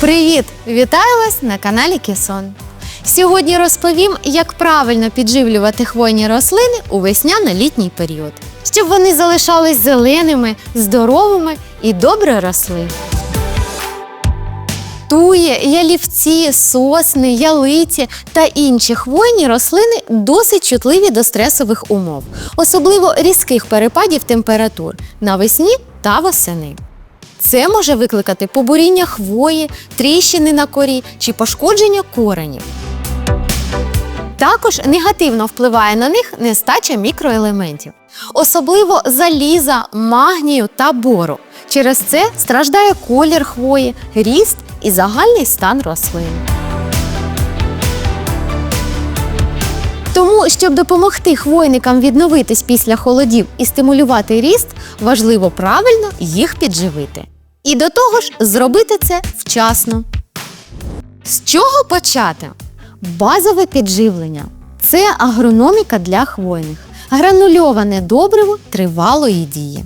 Привіт! Вітаю вас на каналі Кесон. Сьогодні розповім, як правильно підживлювати хвойні рослини у весняно-літній період, щоб вони залишались зеленими, здоровими і добре росли. Тує, ялівці, сосни, ялиці та інші хвойні рослини досить чутливі до стресових умов, особливо різких перепадів температур навесні та восени. Це може викликати побуріння хвої, тріщини на корі чи пошкодження коренів. Також негативно впливає на них нестача мікроелементів, особливо заліза, магнію та бору. Через це страждає колір хвої, ріст і загальний стан рослин. Щоб допомогти хвойникам відновитись після холодів і стимулювати ріст, важливо правильно їх підживити. І до того ж, зробити це вчасно. З чого почати? Базове підживлення це агрономіка для хвойних, гранульоване добриво тривалої дії.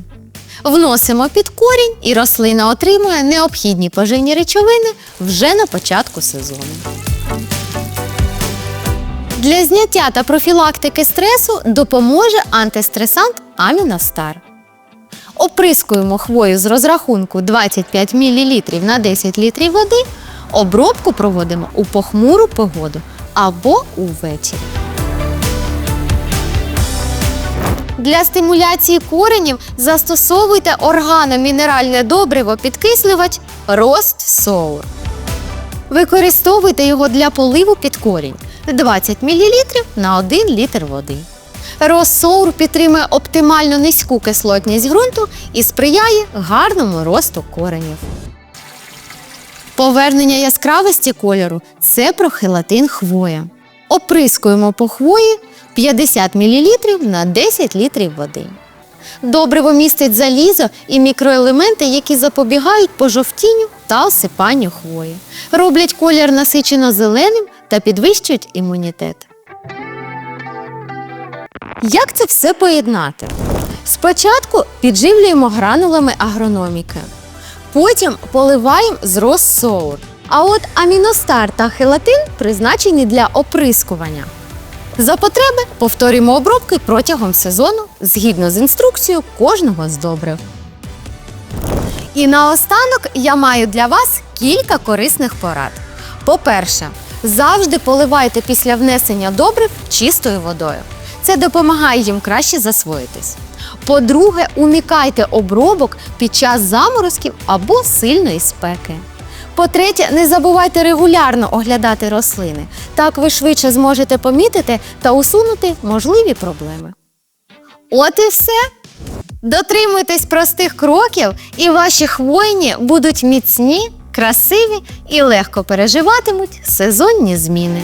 Вносимо під корінь, і рослина отримує необхідні поживні речовини вже на початку сезону. Для зняття та профілактики стресу допоможе антистресант Аміностар. Оприскуємо хвою з розрахунку 25 мл на 10 літрів води. Обробку проводимо у похмуру погоду або увечері. Для стимуляції коренів застосовуйте органомінеральне добриво підкислювач Рост Соур. Використовуйте його для поливу під корінь 20 мл на 1 літр води. Розсоур підтримує оптимально низьку кислотність ґрунту і сприяє гарному росту коренів. Повернення яскравості кольору це прохелатин хвоя. Оприскуємо по хвої 50 мл на 10 літрів води. Добриво містить залізо і мікроелементи, які запобігають пожовтінню та осипанню хвої, роблять колір насичено зеленим та підвищують імунітет. Як це все поєднати? Спочатку підживлюємо гранулами агрономіки, потім поливаємо з розсоур. А от аміностар та хелатин призначені для оприскування. За потреби повторюємо обробки протягом сезону згідно з інструкцією кожного з добрив. І наостанок я маю для вас кілька корисних порад. По-перше, завжди поливайте після внесення добрив чистою водою. Це допомагає їм краще засвоїтись. По-друге, умікайте обробок під час заморозків або сильної спеки. По-третє, не забувайте регулярно оглядати рослини. Так ви швидше зможете помітити та усунути можливі проблеми. От і все. Дотримуйтесь простих кроків, і ваші хвойні будуть міцні, красиві і легко переживатимуть сезонні зміни.